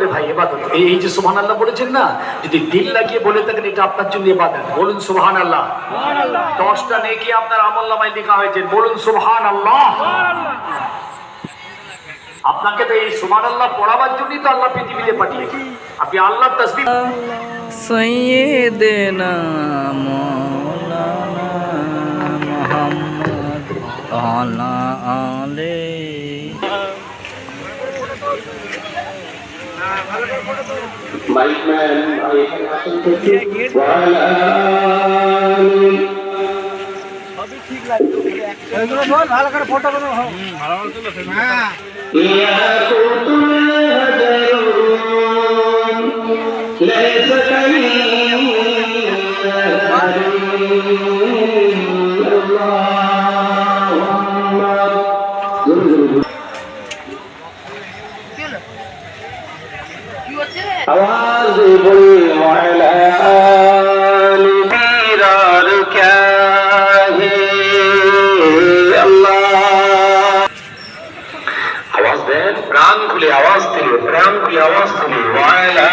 রে ভাই এবাদত। এই এই যে সুবহান আল্লাহ বলেছেন না যদি দিল লাগিয়ে বলে থাকেন এটা আপনার জন্য এবাদত। বলুন সুবহান আল্লাহ দশটা নেকি আপনার আমল নামায় লেখা হয়েছে। বলুন সুবহান আল্লাহ আপনাকে তো এই সুবহান আল্লাহ পড়াবার জন্যই তো আল্লাহ পৃথিবীতে পাঠিয়েছে। আপনি আল্লাহ তসবিহ সৈয়দনা মৌলানা মোহাম্মদ আলা আলে মাইক ম্যান এখানে ভালো করে ফটো করো ভালো করে আওয়াজ বলি মহলাল বীরার ক্যা হে আল্লাহ আওয়াজ দেন, প্রাণ খুলে, আওয়াজ তুলে, প্রাণ খুলে, আওয়াজ তুলে। ওয়ালা